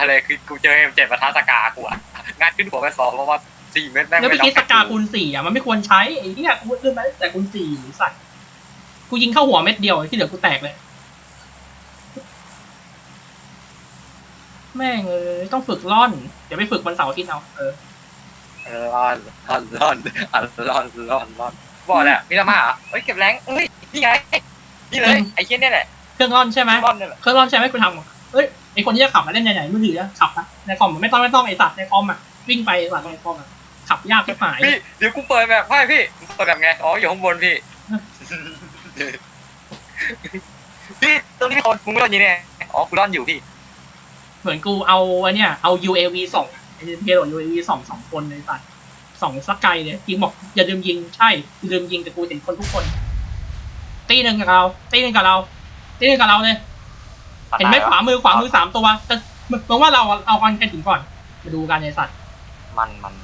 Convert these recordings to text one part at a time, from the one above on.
อะไรคือกูเจอเอ็มเจ็ดประทัสกากูอะงานขึ้นหัวไปสองเพราะว่าสี่เม็ดแม่งแล้วไม่เมื่อกี้สน็อกกาคูณสี่อะมันไม่ควรใช้ไอ้เหี้ยกูขึ้นมาแต่คูณสี่หรือสัตว์กูยิงเข้าหัวเม็ดเดียวที่เหลือกูแตกเลย แม่งเอ้ยต้องฝึกร่อน เดี๋ยวไปฝึกวันเสาร์อาทิตย์เอาเออเออร่อนร่อนร่อนอะร่อนร่อนร่อนบอกแหละมิรามาเหรอเฮ้ยเก็บแรงเอ้ยนี่ไงนี่เลยไอ้เชี่ยนี่แหละเครื่องร่อนใช่ไหมร่อนนี่แหละเครื่องร่อนใช่ไหมกูทำเอ้ย ไอคนที่จะขับมาเล่นไหนๆมือถืออะขับนะในคอมไม่ต้องไม่ต้องไอสัตว์ในคอมอะวิ่งไปสัตว์ในคอมอะขับยากที่หายพี่เดี๋ยวกูเปิดแบบให้พี่เปิดแบบไงอ๋ออยู่ข้างบนพี่พี่ตรงนี้มีคนมึงไม่ร่อนอยี่เนี่ยอ๋อกูร่อนอยู่พี่ เหมือนกูเอาไอ้เนี่ยเอา UAV ส่องไอ้เพโด UAV ส่องสองคนในสัตว์สองสักไกลเลยยิงบอกอย่าลืมยิงใช่อย่าลืมยิงแต่กูเห็นคนทุกคน ตีหนึ่งกับเรา ตีหนึ่งกับเรา ตีหนึ่งกับเราเลย เห็นไหมขวามือขวามือสามตัวแต่มึงว่าเราเอากันกันถึงก่อน มาดูกันในสัตว์มันมัน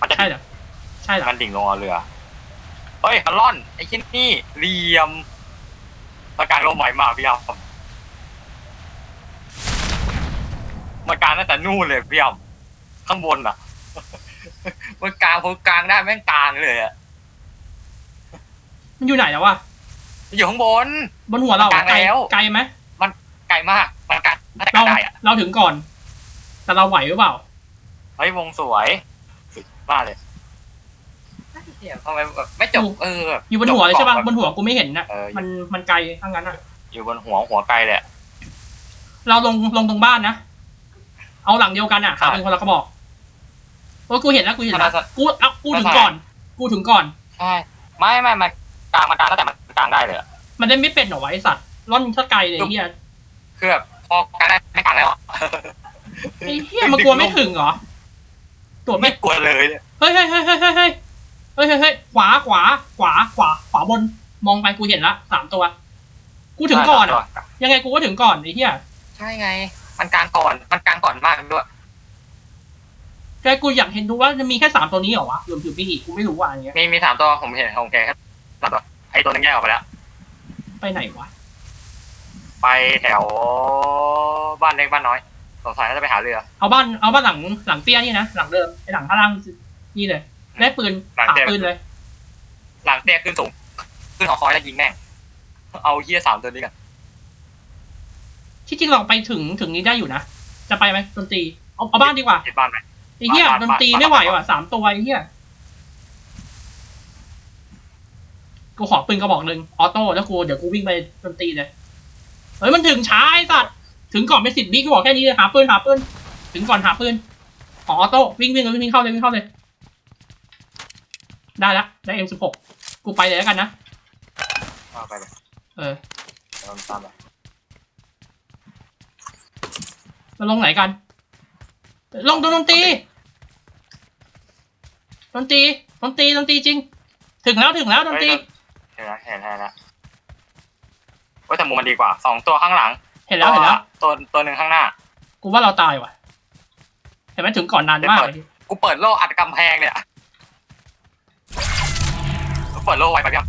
มันจะใช่เหรอใช่เหรอมันดิ่งลงเอาเรือเฮ้ยมันร่อนไอ้ที่นี่เหลี่ยมประการลมใหม่มาพี่ครับมันกลางตั้งแต่นู่นเลยพี่ครับข้างบนอะมันกลางพอกลางได้แม่งกลางเลยอะมันอยู่ไหนแล้ววะมันอยู่ข้างบน บนหัวเราอะกลางไกลแล้วไกลไหมไกลมากมันกลางน่าจะกเราลางได้อะเราถึงก่อน แต่เราไหวหรือเปล่า เฮ้ยวงสวยสุดบ้าเลยเหี้ยทำไมแบบไม่จบเออแบบอยู่บนหัวเลยใช่ป่ะจบนหัวกูไม่เห็นนะเออมันมันไกลทั้งนั้นอะ อยู่บนหัวหัวไกลเลยอะ เราลงลงตรงบ้านนะ เอาหลังเดียวกันอะครับหาเป็นคนละกระบอกโอ้ยกูเห็นแล้วกูเห็นแล้วครับกูเอากูถึงก่อน กูถึงก่อน ใช่ไม่ไม่มันกลางมันกลางตั้งแต่มันกลางได้เลยอะมันได้ไม่เป็นเหรอวะไอสัตว์ร่อนสกไกลเลยไอ้เฮีย คือแบบพอกลางได้ไม่กลางแล้วอะไอ้เฮียมันกลัวไม่ถึงเหรอตรวจไม่ไม่กลัวเลยเนี่ยเฮ้ยเฮ้ยเฮ้ยเฮ้ยเฮ้ยเฮ้ยเฮ้ยเฮ้ยเฮ้ยขวาขวาขวาขวาขวาบนมองไปกูเห็นละสามตัว กูถึงก่อนอะยังไงกูก็ถึงก่อนไอ้เหี้ยใช่ไง มันกลางก่อนมันกลางก่อนมากด้วยแกกูอยากเห็นดูว่าจะมีแค่สามตัวนี้เหรอวะรวมถึงพี่อีกกูไม่รู้ว่าอันเนี้ยมีมีสามตัวผมเห็นของแกแค่สามตัวไอตัวนึงแยกออกไปแล้ว ไปไหนวะ ไปแถวบ้านเล็กบ้านน้อยสงสัยน่าจะไปหาเรือ เอาบ้านเอาบ้านหลังหลังเตี้ยนี่นะหลังเดิมไอหลังข้างล่างนี่เลยได้ปืนหลังปักเตี้ย ปืนเลยหลังเตี้ยขึ้นสูง ขึ้นหอคอยแล้วยิงแม่งเอาเฮียสามตัวนี้กันที่จริงเราไปถึงถึงนี้ได้อยู่นะจะไปไหมดนตรีเอาเอาบ้านดีกว่าเห็นบ้านไหม ไอ้เหี้ยบ้านดบ้านนตรีบ้าน ไม่ไหวว่ะสามตัวไอ้เหี้ยกูขอปืนกระบอกหนึ่งออโต้แล้วกูเดี๋ยวกูวิ่งไปดนตรีเลย เฮ้ยมันถึงช้าไอ้สัตว์ถึงก่อนไปสิบวิกูบอกแค่นี้เลยหาปืนหาปืนถึงก่อนหาปืนขอออโต้วิ่งวิ่งเลยวิ่งเข้าเลยวิ่งเข้าเลย ได้ละได้เอ็มสิบหกกูไปเลยแล้วกันนะเอาไปเลยเออเดี๋ยวผมตามไปเราลงไหนกันลงดนตรีดนตรีดนตรีดนตรีจริง ถึงแล้วถึงแล้วดนตรีเห็นแล้วเห็นแล้วเห็นแล้ วว่าแต่มุมมันดีกว่าสองตัวข้างหลังเห็นแล้วเห็นแล้วตัวตัวหนึ่งข้างหน้า กูว่าเราตายว่ะ เห็นไหมถึงก่อนนานมากเลยกูเปิดโล่อัดกำแพงเนี่ยกูเปิดโล่ไว้ไปยัง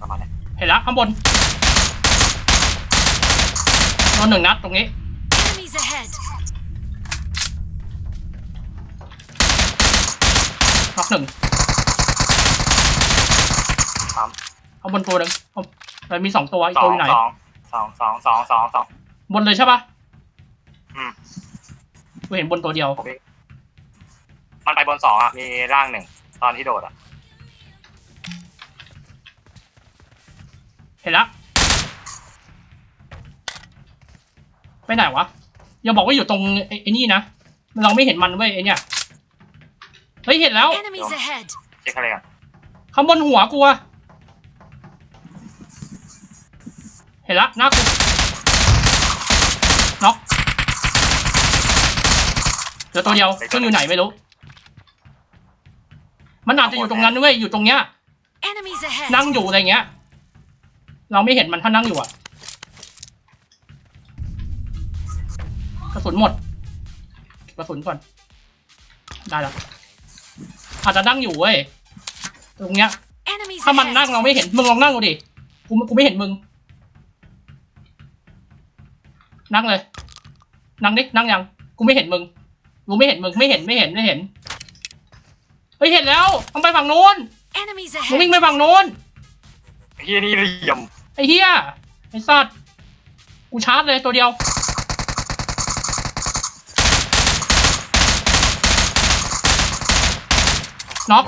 ประมาณนี้เห็นแล้วข้างบนโดนหนึ่งนัดตรงนี้ Enemies ahead. น็อกหนึ่ง สามข้างบนตัวหนึ่งเอามันมีสองตัวอีกสอตัวงอยู่ไหน สองสองสองสองสองสอง บนเลยใช่ปะอืม กูเห็นบนตัวเดียว มันไปบนสองอะ มีร่างหนึ่งตอนที่โดดอะ เห็นแล้วไปไหนวะ อย่าบอกว่าอยู่ตรงไอ้ไอ้นี่นะ เราไม่เห็นมันเว้ยไอ้เนี่ยเฮ้ยเห็นแล้ว Enemies ahead. เช็คอะไรกันข้างบนหัวกูอะ นละหน้ากูน็อกเหลือตัวเดียวซึ่งอยู่ไหนไม่รู้ มันอาจจะอยู่ตรงนั้นด้วยอยู่ตรงเนี้ย Enemies ahead. นั่งอยู่อะไรเงี้ย เราไม่เห็นมันถ้านั่งอยู่อะกระสุนหมดกระสุนก่อน ได้แล้วอาจจะนั่งอยู่เว้ยตรงเนี้ย Enemies ถ้ามัน ahead. นั่งเราไม่เห็นมึงลองนั่งดูดิกูกูไม่เห็นมึง นั่งเลย นั่งดินั่งยัง กูไม่เห็นมึง กูไม่เห็นมึง ไม่เห็น ไม่เห็น ไม่เห็นเฮ้ยเห็นแล้วต้องไปฝั่งนู้น Enemies มึงวิ่ง ahead! ไปฝั่งนู้น เฮียนี่เหลี่ยมไอ้เหี้ยไอ้สัตว์กูชาร์จเลยตัวเดียว น็อก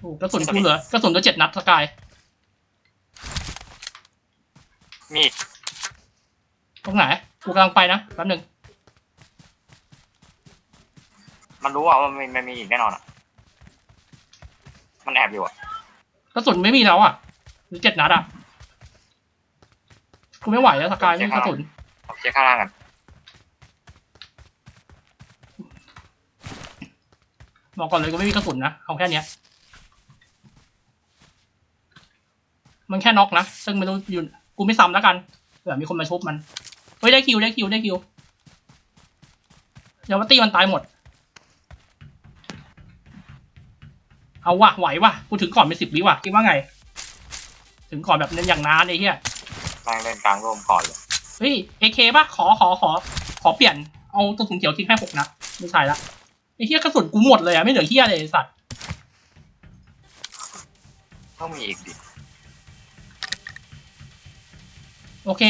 โอ้กระสุนกูเหลือกระสุนเหลือเจ็ดนัดสกายมีด ตรงไหน กูกำลังไปนะแป๊บหนึ่งมันรู้ว่ามันมีมันมีอีกแน่นอนอะ มันแอบอยู่อะ กระสุนไม่มีแล้วอะเหรือเจ็ดนัดอะ กูไม่ไหวแล้วสกายไม่มีกระสุน เอาเช็คข้างล่างกันบอกก่อนเลยกูไม่มีกระสุนนะ เอาแค่เนี้ย มันแค่น็อกนะ ซึ่งไม่รู้อยู่ กูไม่ซ้ำแล้วกัน เผื่อมีคนมาชุบมัน เฮ้ยได้คิวได้คิวได้คิวเดี๋ยวว่าตีมันตายหมด เอาวะไหววะกูถึงก่อนเป็นสิบวิวะคิดว่าไง ถึงก่อนแบบนั้นอย่างนานไอ้เหี้ยนั่งเล่นกลางร่มก่อนเลยเฮ้ยเอเคป่ะขอขอขอ ขอเปลี่ยนเอาตัวถุงเขียวทิ้งให้หกนัดไม่ใช่ละไอ้เหี้ยกระสุนกูหมดเลยอะไม่เหลือเหี้ยเลยไอ้สัตว์ต้องมีอีกดิโอเค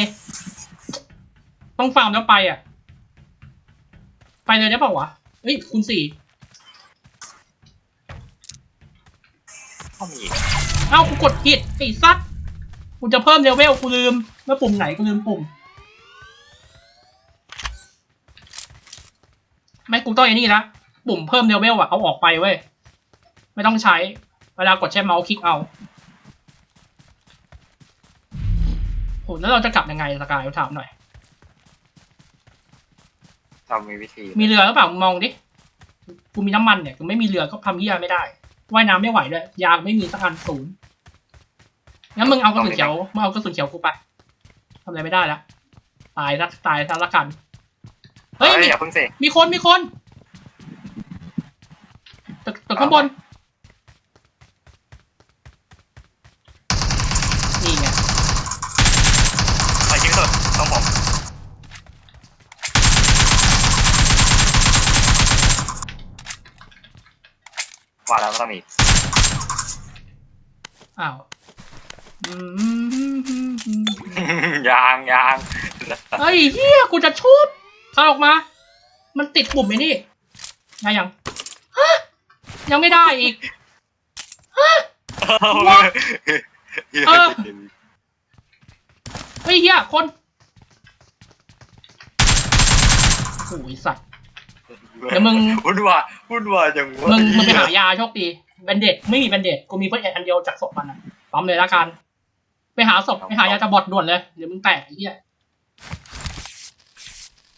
ต้องฟาร์มแล้วไปอะ ไปเลยได้เปล่าวะเฮ้ยคุณสี่ต้องมีอีกเอ้ากูกดผิดไอ้สัตว์กูจะเพิ่มเลเวลกูลืมแล้วปุ่มไหนกูลืมปุ่ม ไม่กูต้องไอ้นี่ละปุ่มเพิ่มเลเวลอะเอาออกไปเว้ย ไม่ต้องใช้ เวลากดใช้เมาส์คลิกเอาโหแล้วเราจะกลับยังไงสกายถามหน่อย เรามีวิธีมีเรือหรือเปล่ามึงมองดิกูมีน้ำมันเนี่ยกูไม่มีเรือก็ทำเหี้ยไม่ได้ว่ายน้ำไม่ไหวด้วยยางไม่มีสักอันศูนย์งั้นมึงเอากระสุนเขียวมึงเอากระสุนเขียวกูไปทำอะไรไม่ได้แล้วตายสักตายซะละกันเฮ้ยมีอย่าเพิ่งสิมีคนมีคนตึกตึกข้างบนนี่ไง ใส่ชิ้นสุดต้องผมว่าแล้ว ก็ต้องมีอีกอ้าวอืมยางยางเฮ้ยเฮียกูจะชุบเข้าออกมา มันติดปุ่มไอ้นี่ได้ยังฮะยังไม่ได้อีก What? เออเฮ้ยเฮียคนโอ้ยสัตว์ เดี๋ยวมึง วุ่นวายวุ่นวายจังวะมึงมึงไปหายาโชคดีแบนเด็ดไม่มีแบนเด็ดกูมีเพื่อนอันเดียวจากศพมันอะปั๊มเลยละกัน ไปหาศพไปหายาจะบอดด่วนเลยเดี๋ยวมึงแตกไอ้เหี้ย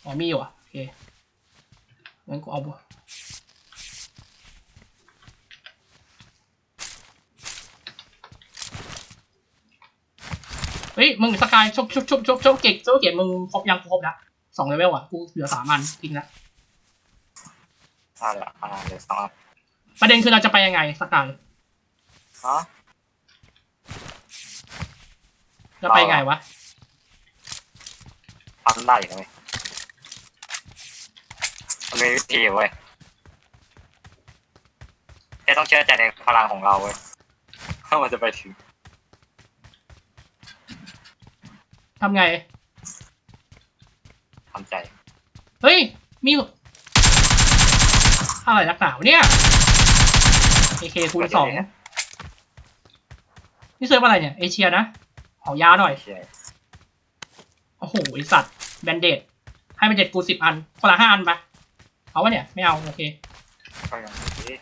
อ๋อมีอยู่อะโอเคงั้นกูเอาบ่เฮ้ยมึงสกายชกชกชกชกชกเก่งชกเก่งมึงครบยังกูครบแล้วสองเลเวลอะกูเหลือสามอันทิ้งแล้ว อ่าเดี๋ยวอ่าเดี๋ยวสองอันประเด็นคือเราจะไปยังไงสกายฮะจะไปยังไงวะทำได้อยู่นะเว้ยมันมีวิธีเว้ยแค่ต้องเชื่อใจในพลังของเราเว้ยถ้ามันจะไปถึงทำไงทำใจ เฮ้ย มี อะไรนักหนาวะเนี่ยเอเคคูณสองนี่เซิร์ฟอะไรเนี่ยเอเชียนะขอยาหน่อยเชื่อโอ้โหไอสัตว์แบนเดดให้แบนเดดกูสิบอันคนละห้าอันไปเอาวะเนี่ยไม่เอาโอเคก็ยังดี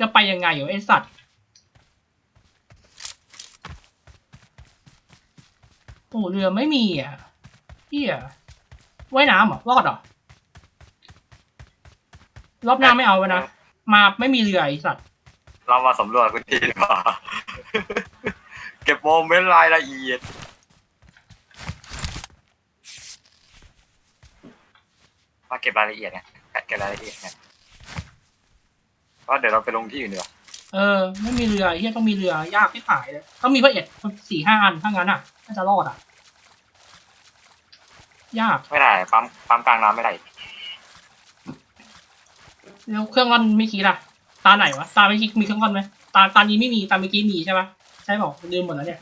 จะไปยังไงเหรอไอสัตว์โอ้เรือไม่มีอะเฮียว่ายน้ำเหรอรอดเหรอ รอบหน้าไม่เอาไว้นะ มาไม่มีเรือไอสัตว์ เรามาสำรวจพื้นที่ดีกว่า เก็บโมเมนต์รายละเอียด มาเก็บรายละเอียดไงเก็บรายละเอียดไงเพราะเดี๋ยวเราไปลงที่อื่นดีกว่าเออ ไม่มีเรือไอ้เฮียต้องมีเรือยากที่หายเลยต้องมีพระเอกสี่ห้าอันถ้างั้นอะน่าจะรอดอะ ยาก ไม่ได้ ปั๊ม ปั๊มกลางน้ำไม่ได้ แล้วเครื่องร่อนไม่คิดล่ะ ตาไหนวะ ตาไม่คิดมีเครื่องร่อนไหมตาตานี้ไม่มี ตาเมื่อกี้มีใช่ปะใช่บอกลืมหมดแล้วเนี่ย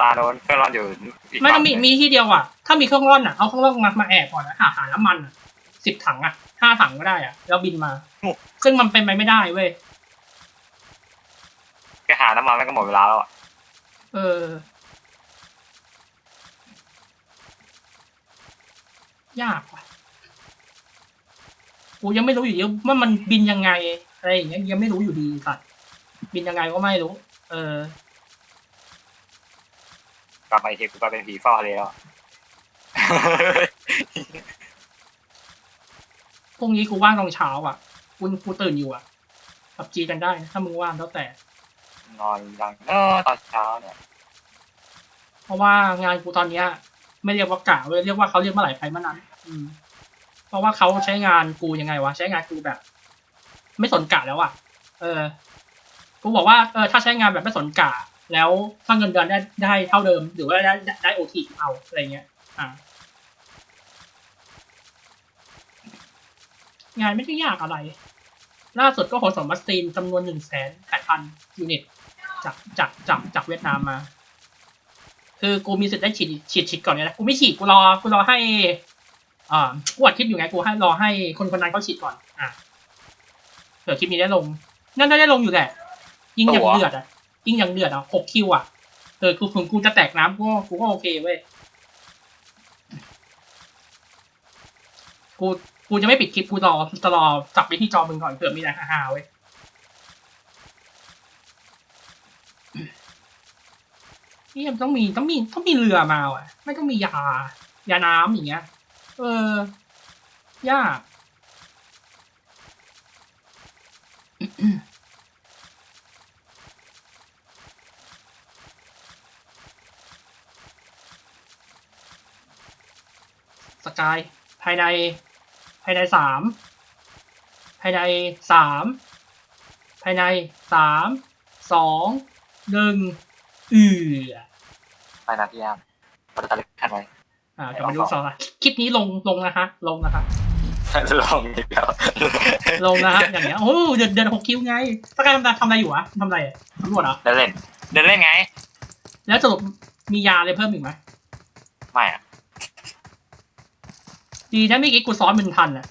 ตาโดนเครื่องร้อนอยู่อีกไม่ต้องมี ฝั่งหนึ่งมีที่เดียวอะ ถ้ามีเครื่องร่อนอะ เอาเครื่องร่อนมา มาแอบก่อนนะหาหาน้ำมันอะสิบถังอะห้าถังก็ได้อะ แล้วบินมา ซึ่งมันเป็นไปไม่ได้เว้ย แค่หาน้ำมันแล้วก็หมดเวลาแล้วอะเออ ยากว่ะ กูยังไม่รู้อยู่ดีว่ามันบินยังไงอะไรอย่างเงี้ยยังไม่รู้อยู่ดีสัตว์บินยังไงก็ไม่รู้ เออ กลับไปทีกูกลายเป็นผีเฝ้าทะเลแล้วอะพรุ่งนี้กูว่างตอนเช้าอะกูกูตื่นอยู่อะขับจีกันได้นะถ้ามึงว่างแล้วแต่ นอนยังเออตอนเช้าเนี่ย เพราะว่างานกูตอนเนี้ย ไม่เรียกว่ากะเว้ยเรียกว่าเขาเรียกเมื่อไหร่ไปเมื่อนั้น อืม เพราะว่าเขาใช้งานกูยังไงวะใช้งานกูแบบ ไม่สนกะแล้วอะ เออ กูบอกว่าเออถ้าใช้งานแบบไม่สนกะแล้วถ้าเงินเดือนได้ได้เท่าเดิม หรือว่าได้ได้ได้โอทีเอาอะไรเงี้ย อ่างานไม่ได้ยากอะไร ล่าสุดก็ขนส่งวัคซีนจำนวนหนึ่งแสนแปดพันยูนิตจากจากจากจากเวียดนามมา คือกูมีสิทธิ์ได้ฉีดฉีดฉีดก่อนเนี่ยนะกูไม่ฉีดกูรอกูรอให้ อ่ากูอัดคลิปอยู่ไงกูให้รอให้คนคนนั้นเขาฉีดก่อน อะเผื่อคลิปนี้ได้ลงนั่นได้ลงอยู่แหละยิงอย่างเดือดอะยิงอย่างเดือดอะหกคิวอะเออกูถึงกูจะแตกน้ำกูก็กูก็โอเคเว้ยกูกูจะไม่ปิดคลิปกูรอจะรอจับไปที่จอมึงก่อนเผื่อมีอะไรฮาๆเว้ยนี่มันต้องมีต้องมีต้องมีเรือมาอะ ไม่ต้องมียา ยาน้ำอย่างเงี้ย เออ ยาก สกาย ภายใน ภายในสาม ภายในสาม ภายในสาม สอง หนึ่งเอือไปนะพี่ยามเราจะเล็กแค่ไหน อ่าจะมาดูสองละคลิปนี้ลงลงนะคะ ลงนะคะลองนิดเดียวลงนะฮะอย่างเงี้ยโอ้เดือนเดือนหกคิวไงสกายทำอะไรทำอะไรอยู่วะทำอะไรอะตำรวจเหรอเดินเล่นเดินเล่นไง แล้วสรุปมียาอะไรเพิ่มอีกไหมไม่อะดีนะเมื่อกี้กูซ้อมเป็นทันอะ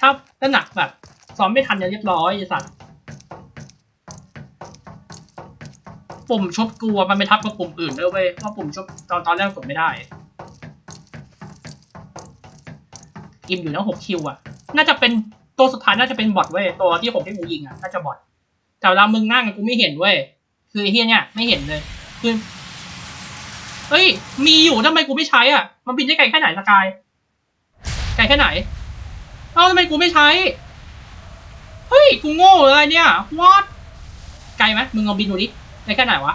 ถ้าถ้าหนักแบบซ้อมไม่ทันเนี่ยเรียบร้อยไอ้สัตว์ปุ่มชุบกลัวมันไม่ทับกับปุ่มอื่นด้วยเว้ยเพราะปุ่มชุบตอนตอนแรกกดไม่ได้ กิมอยู่นะหกคิวอะน่าจะเป็นตัวสุดท้ายน่าจะเป็นบอทเว้ยตัวที่ผมให้กูยิงอะน่าจะบอทแต่เวลามึงนั่งกูไม่เห็นเว้ยคือไอ้เฮียเนี่ยไม่เห็นเลยคือเฮ้ย มีอยู่ทำไมกูไม่ใช้อะ มันบินได้ไกลแค่ไหนสกายไกลแค่ไหน เอ้าทำไมกูไม่ใช้ เฮ้ย กูโง่เลยเนี่ย what ไกลไหมมึงเอาบินดูดิไกลแค่ไหนวะ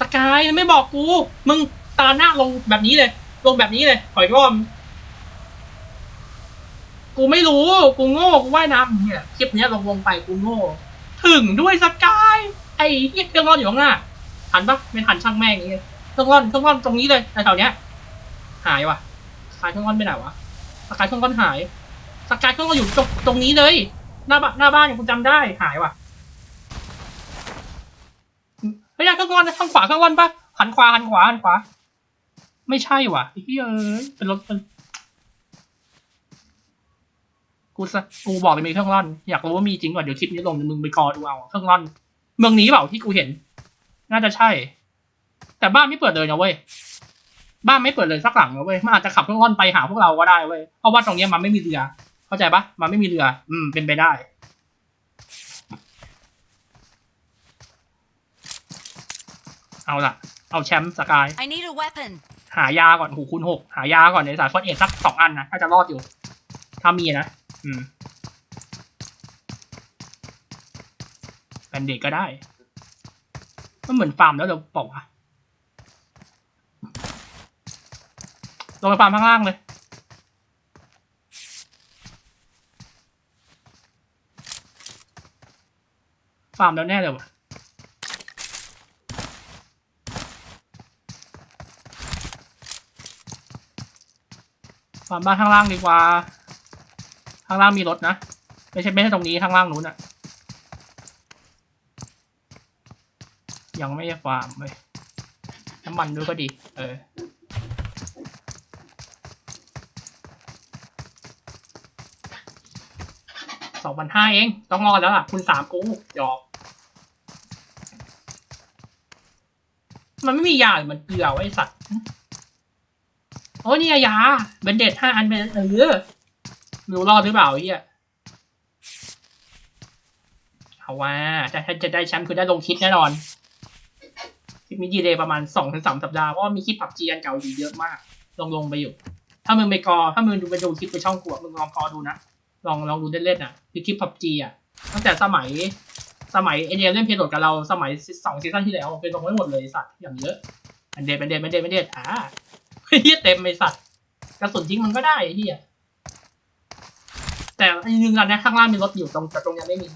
สกายไม่บอกกู มึงตาหน้าลงแบบนี้เลย ลงแบบนี้เลยขออีกรอบ กูไม่รู้ กูโง่กูว่ายน้ำเนี่ยคลิปเนี้ยลงลงไปกูโง่ ถึงด้วยสกาย ไอ้เหี้ยเครื่องร่อนอยู่ข้างหน้าทันปะไม่ทันช่างแม่งอย่างเงี้ยเครื่องร่อนเครื่องร่อนตรงนี้เลยแถวเนี้ย หายว่ะสกายเครื่องร่อนไปไหนวะสกายเครื่องร่อนหายสกายเครื่องร่อนอยู่ตรงตรงนี้เลย หน้าบ้านหน้าบ้านเนี่ยคุณจำได้หายว่ะไม่ใช่เครื่องร่อนนะทางขวาเครื่องร่อนปะหันขวาหันขวาหันขวา ไม่ใช่ว่ะไอ้เหี้ยเอ้ยเป็นรถเป็น กูสะกูบอกเลยมีเครื่องร่อน อยากรู้ว่ามีจริงก่อนเดี๋ยวคลิปนี้ลงเดี๋ยวมึงไปกอดูเอาเครื่องร่อน เมืองนี้เปล่าที่กูเห็น น่าจะใช่ แต่บ้านไม่เปิดเลยนะเว้ยบ้านไม่เปิดเลยสักหลังนะเว้ยมันอาจจะขับเครื่องร่อนไปหาพวกเราก็ได้เว้ยเพราะว่าตรงเนี้ยมันไม่มีเรือ เข้าใจปะมันไม่มีเรือ อืมเป็นไปได้เอาล่ะเอาแชมป์สกาย I need a weapon. หายาก่อนหูคูณหกหายาก่อนในสายฟอนเอ็ดสักสองอันนะถ้าจะรอดอยู่ ถ้ามีนะ อืมแบนเด็กก็ได้ มันเหมือนฟาร์มแล้วเดี๋ยวบอกว่าลงไปฟาร์มข้างล่างเลย ฟาร์มแล้วแน่เลยวะฟาร์มบ้านข้างล่างดีกว่า ข้างล่างมีรถนะ ไม่ใช่ไม่ใช่ตรงนี้ข้างล่างนู้นอะยังไม่ได้ฟาร์มเลยน้ำมันด้วยก็ดี เออ สองพันห้าเอง ต้องรอดแล้วล่ะ คุณสามกูหยอก มันไม่มียาหรือมันเกลือไว้ไอสัตว์ โอ้นี่ไงยา เบนเด็ดห้าอันเป็นเออ ม่รู้รอดหรือเปล่าไอ้เฮียเอาว่าจะถ้าจะได้แชมป์คือได้ลงคลิปแน่นอนคลิปมีดีเลยประมาณสองถึงสามสัปดาห์เพราะว่ามีคลิปผับจีอันเก่าอยู่เยอะมาก ลงลงไปอยู่ ถ้ามึงไปกอ ถ้ามึงดูไปดูคลิปไปช่องกูอะมึงลองกอดูนะ ลองลองดูเล่นๆอะคือคลิปผับจีอะ ตั้งแต่สมัยสมัยเอเดียเล่นเพลโดดกับเราสมัยสองซีซั่นที่แล้วเป็นลงไว้หมดเลยสัตว์อย่างเยอะอันเดนเป็นเดนเป็นเดนเป็นเดนอ่าเฮียเต็มไอสัตว์กระสุนยิงมันก็ได้ไอ้เฮีย แต่อันนึงกันนะข้างล่างมีรถอยู่ตรงแต่ตรงนี้ไม่มี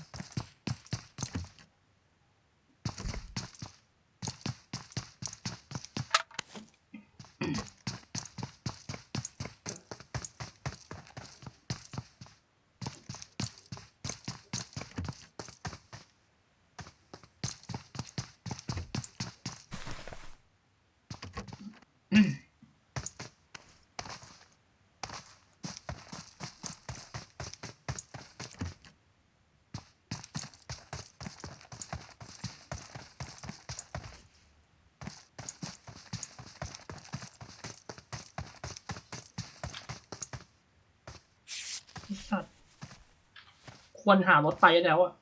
ควรหารถไปแล้วอะ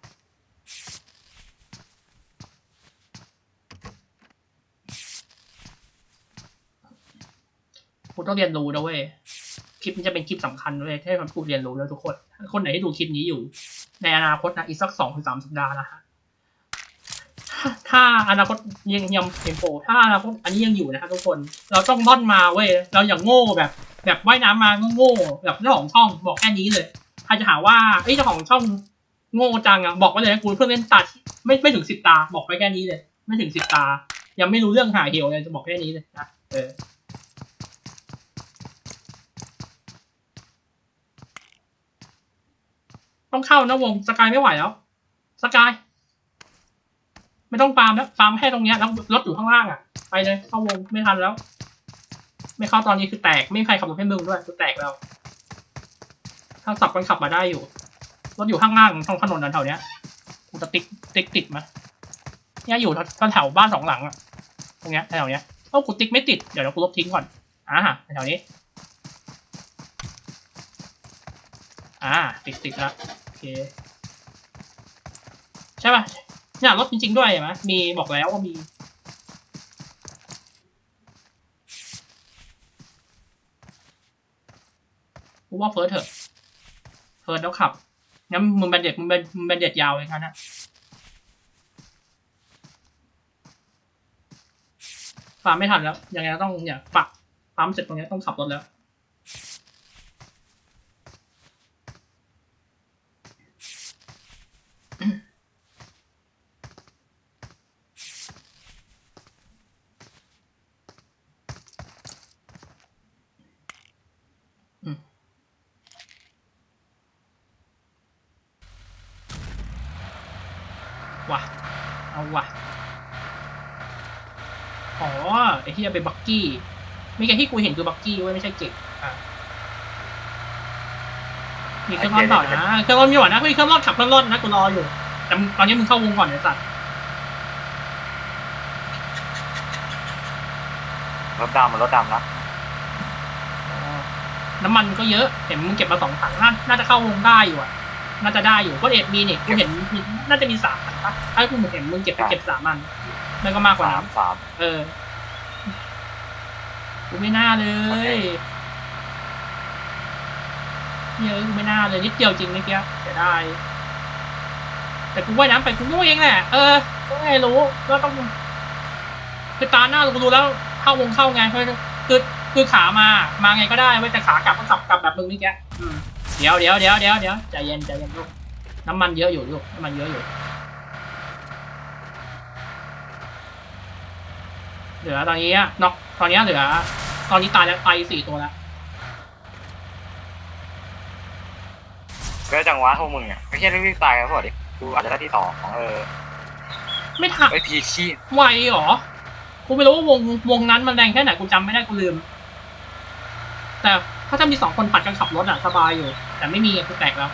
กูต้องเรียนรู้นะเว้ย คลิปนี้จะเป็นคลิปสำคัญเว้ยให้มันกูเรียนรู้แล้วทุกคน คนไหนที่ดูคลิปนี้อยู่ ในอนาคตนะอีกสักสองถึงสามสัปดาห์นะฮะถ้าอนาคตยังยังเต็มโปถ้าอนาคตอันนี้ยังอยู่นะครับทุกคน เราต้องร่อนมาเว้ย เราอย่างโง่แบบ แบบว่ายน้ำมาโง่ๆแบบเจ้าของช่องบอกแค่นี้เลย รจะหาว่าเอ้ยเจ้าของช่องโง่จังอะบอกไว้เลยนะกูเพิ่งเล่นตัดไม่ไม่ถึงสิบตาบอกไปแค่นี้เลย ไม่ถึงสิบตา ยังไม่รู้เรื่องหาเหวเลยจะบอกแค่นี้เลยนะเออต้องเข้านะวงสกายไม่ไหวแล้วสกายไม่ต้องฟาร์มแล้วฟาร์มแค่ตรงเนี้ยแล้วรถอยู่ข้างล่างอะ ไปเลยเข้าวงไม่ทันแล้ว ไม่เข้าตอนนี้คือแตกไม่มีใครขับรถให้มึงด้วยคือแตกแล้ว ถ้าสับมันขับมาได้อยู่ รถอยู่ข้างล่างตรงถนนนั้นแถวเนี้ยกูจะติ๊กติ๊กติดมาเนี่ยอยู่แถวบ้านสองหลังอะตรงเนี้ยแถวเนี้ยเอ้ากูติ๊กไม่ติด เดี๋ยวเรากูลบทิ้งก่อน อ่าแถวนี้ อ่า ติดติดแล้วโอเค ใช่ป่ะเนี่ยรถจริง ๆ ด้วยเห็นไหมมีบอกแล้วว่ามีกูว่าเฟิร์สเถอะ เฟิร์สแล้วขับงั้นมึงแบนเด็ดมึงแบนมึงแบนเด็ดยาวเลยครับนะฟาร์มไม่ทันแล้วยังไงก็ต้องเนี่ยปักฟาร์มเสร็จตรงนี้ต้องขับรถแล้วะ เอาว่ะ อ๋อ ไอ้ที่ จะเป็นบักกี้ไม่ใช่ที่กูเห็นคือบักกี้เว้ยไม่ใช่เก่งอะมีเครื่องร่อนเปล่านะเครื่องร่อนมีหวานะมีเครื่องร่อนขับเครื่องร่อนนะกูรออยู่ แต่มึงตอนนี้มึงเข้าวงก่อนไอ้สัตว์รถดำมันรถดำนะอ๋อน้ำมันก็เยอะเห็นมึงเก็บมาสองถังน่าน่าจะเข้าวงได้อยู่อะน่าจะได้อยู่เพราะเอ็ดมีเนี่ยกูเห็นมีน่าจะมีสามถังปะไอ้กูเห็นมึงเก็บไปเก็บสามอันไม่ก็มากกว่าสานั้มนสามเออ กูไม่น่าเลยเยอะกูไม่น่าเลยนิดเดียวจริงเมื่อกี้จะได้ แต่กูว่ายน้ำไปกูรู้เองแหละเออก็ไงรู้ก็ต้องคือตาหน้ากูรู้แล้วเข้าวงเข้าไงเพราะคือคือขามา มาไงก็ได้เว้แต่ขากลับก็ขับกลับแบบมึงเมื่อกี้เดี๋ยวเดี๋ยวเดี๋ยวเดี๋ยวเดี๋ยวใจเย็นใจเย็นลูกน้ำมันเยอะอยู่ลูกน้ำมันเยอะอยู่เหลือตอนนี้อะน็อกตอนนี้เหลือ ตอนนี้ตายแล้วตายสี่ตัวแล้วก็จังหวะพวกมึงอะไม่ใช่เรื่องที่ตายกันพอดิกูอาจจะได้ที่สองเออไม่ทันไอพีชีไวเหรอกูไม่รู้ว่าวงวงนั้นมันแรงแค่ไหนกูจำไม่ได้กูลืม แต่ถ้าจะมีสองคนปัดกันขับรถอะสบายอยู่ แต่ไม่มีกูแตกแล้ว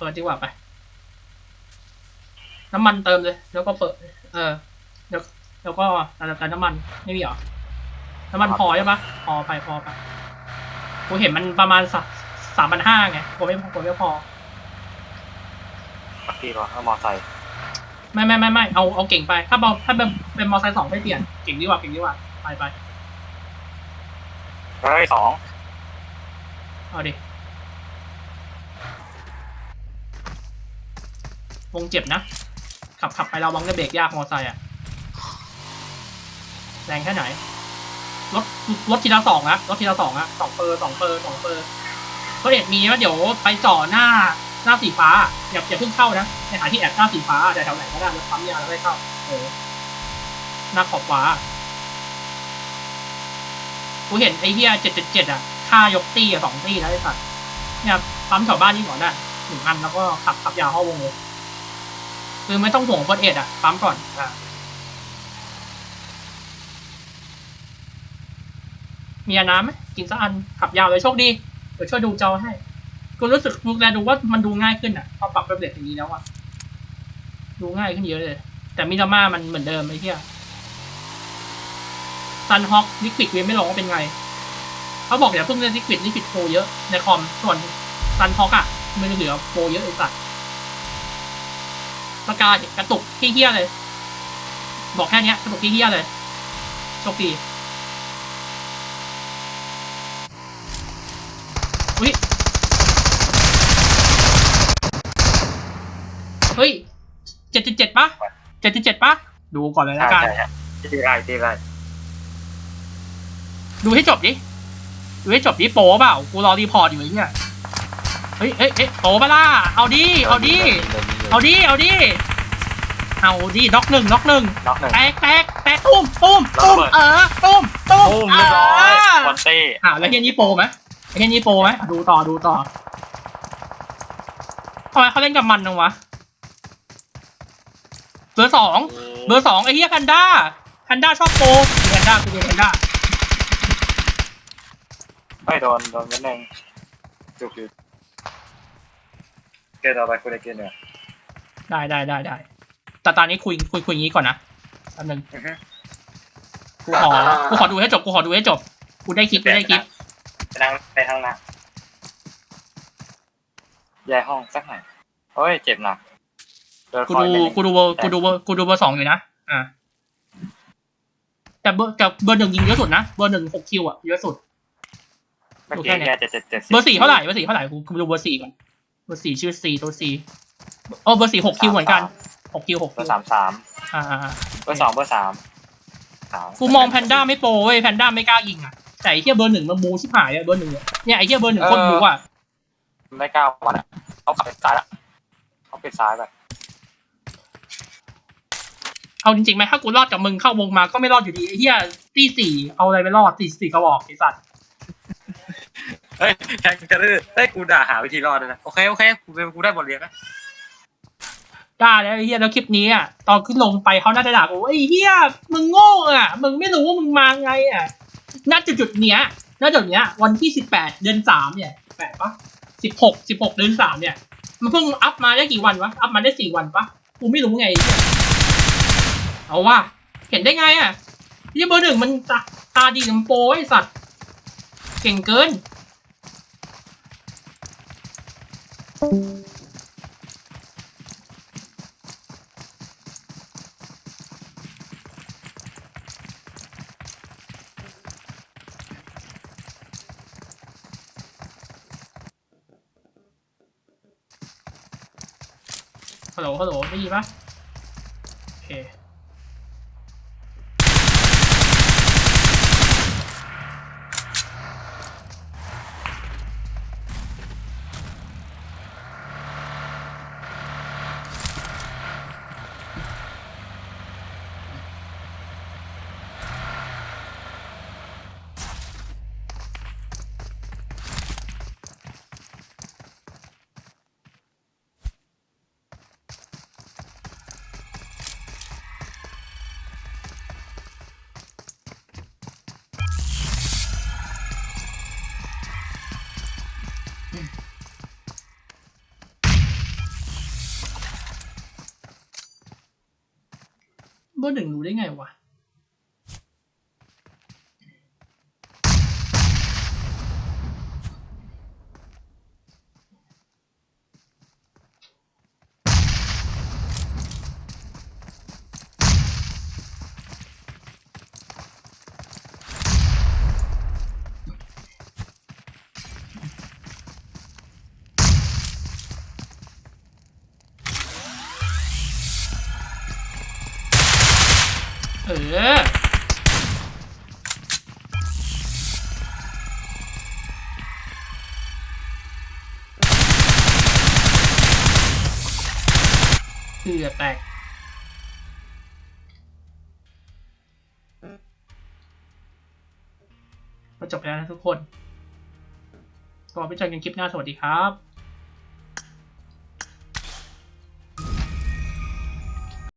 เปิดดีกว่าไป น้ำมันเติมเลย แล้วก็เปิด เออ แล้วแล้วก็แต่น้ำมันไม่มีเหรอ น้ำมันพอใช่ปะพอไปพอไปกูเห็นมันประมาณสักสามพันห้าไงกูไม่กูไม่พอปักกี้ก่อนเอามอไซค์ไม่ไม่ไม่ไม่เอาเอาเก่งไป ถ้าเบาถ้าเป็นเป็นมอไซค์สองไม่เปลี่ยน เก่งดีกว่าเก่งดีกว่า ไปไปเฮ้ยสองเอาดิ วงเจ็บนะ ขับขับไปเราวังจะเบรกยากมอไซค์อะแรงแค่ไหน รถรถทีละสองนะรถทีละสองอะสองเปอร์สองเปอร์สองเปอร์ก็เด็ดมีว่าเดี๋ยวไปจ่อหน้าหน้าสีฟ้าอย่าอย่าเพิ่งเข้านะไปหาที่แอบหน้าสีฟ้าแต่แถวไหนก็ได้รถปั๊มยาแล้วไม่เข้าเออหน้าขอบฟ้ากูเห็นไอ้เหี้ยเจ็ดเจ็ดเจ็ดอะค่ายกตี้อะสองตี้แล้วไอ้สัตว์เนี่ยปั๊มแถวบ้านนี่ก่อนได้หนึ่งอันแล้วก็ขับขับยาเข้าวงเลย คือไม่ต้องห่วงคนเอ็ดอะปั๊มก่อนอะมียาน้ำไหมกินสักอันขับยาวเลยโชคดีเดี๋ยวช่วยดูจอให้กูรู้สึกมึงแลดูว่ามันดูง่ายขึ้นอะพอปรับระเบียบอย่างนี้แล้วอะดูง่ายขึ้นเยอะเลย แต่มิราม่ามันเหมือนเดิมไอ้เหี้ยซันฮอกลิควิดเวียนไม่ลงว่าเป็นไงเขาบอกเดี๋ยวเพิ่งเล่นลิควิดลิควิดโปรเยอะในคอมส่วนซันฮอกอะมันเหลือโปรเยอะไอ้สัตว์ ประกาศกระตุกที่เหี้ยเลย บอกแค่เนี้ยกระตุกที่เหี้ยเลยโชคดีอุ้ยเฮ้ยเจ็ดเจ็ดปะเจ็ดเจ็ดปะดูก่อนเลยใช่แล้วกันใช่ใช่ตีไรตีไรดูให้จบดิ ดูให้จบดิโปเปล่า กูรอรีพอร์ตอยู่ไอ้เนี่ย เฮ้ยเฮ้ยเฮ้ยโปปะล่ะเอาดิ เอาดิ เอาดิ เอาดิ เอาดิน็อกหนึ่งน็อกหนึ่งน็อกหนึ่งแตกแตกแตกตุ้มตุ้มตุ้มระเบิดเออตุ้มตุ้มโอ้เรียบร้อยาวันเต้อ่าแล้วเฮียนี่โปรไหมไอ้เฮียนี่โปรไหมดูต่อดูต่อทำไมเขาเล่นกับมันจังวะเบอร์สองเบอร์สองไอ้เฮียแพนด้าแพนด้าชอบโปรแพนด้ากูดูแพนด้าไม่โดนโดนนิดนึงจุกอยู่เกมต่อไปคุณได้กินเนี่ย ได้ได้ได้ได้แต่ตอนนี้คุยคุยคุยอย่างนี้ก่อนนะแป๊บนึงอือฮึกูขอกูขอดูให้จบกูขอดูให้จบกูได้คลิปกูได้คลิปไปนั่งไปทางหน้าแย่ห้องสักหน่อยโอ้ยเจ็บหนักโดนกูคอยดูเล่นกูดูเบอร์กูดูเบอร์กูดูเบอร์สองอยู่นะอ่าแต่เบอร์แต่เบอร์หนึ่งยิงเยอะสุดนะเบอร์หนึ่งหกคิวอะเยอะสุดเมื่อกี้แกเจ็ดเจ็ดเจ็ดเบอร์สี่เท่าไหร่เบอร์สี่เท่าไหร่กูกูดูเบอร์สี่ก่อนเบอร์สี่ชื่อสี่ตัวสี่ โอ้เบอร์สี่หกคิวเหมือนกันหกคิวหกเบคิอวร์สามสามอ่าอ่าอ่าเบอร์สองเบอร์สามสามกูมองแพนด้าไม่โปรเว้ยแพนด้าไม่กล้ายิงอะแต่ไอ้เหี้ยเบอร์หนึ่งมันบูชิบหายอะเบอร์หนึ่งเนี่ยเนี่ยไอ้เหี้ยเบอร์หนึ่งโคนบูอะไม่กล้าวันอะเขาขับไปซ้ายละเขาปิดซ้ายไปเอาจริงๆไหมถ้ากูรอดกับมึงเข้าวงมาก็ไม่รอดอยู่ดีไอ้เหี้ยตีสี่เอาอะไรไปรอดตีสี่กระบอกไอ้สัตว์เฮ้ยแทงกระดื้อเฮ้ยกูด่าหาวิธีรอดเลยนะโอเคโอเคกูกูได้บทเรียนนะ ได้แล้วไอ้เหี้ยแล้วคลิปนี้อะตอนขึ้นลงไปเขาน่าจะด่ากูไอ้เหี้ยมึงโง่อะ มึงไม่รู้ว่ามึงมาไงอะณจุดจุดเนี้ยณจุดเนี้ย วันที่สิบแปดเดือนสามเนี่ยแปดปะสิบหกสิบหกเดือนสามเนี่ย มันเพิ่งอัพมาได้กี่วันวะอัพมาได้สี่วันปะกูไม่รู้ไงไอ้เอาว่าเห็นได้ไงอะยี่เบอร์หนึ่งมันตาตาดีกับโปรไอ้สัตว์เก่งเกิน ฮัลโหลฮัลโหล ได้ยินปะโอเค เเบอร์หนึ่งรู้ได้ไงวะ อเสือแตกก็จบแล้วนะทุกคน ก็ไปเจอกันคลิปหน้าสวัสดีครับ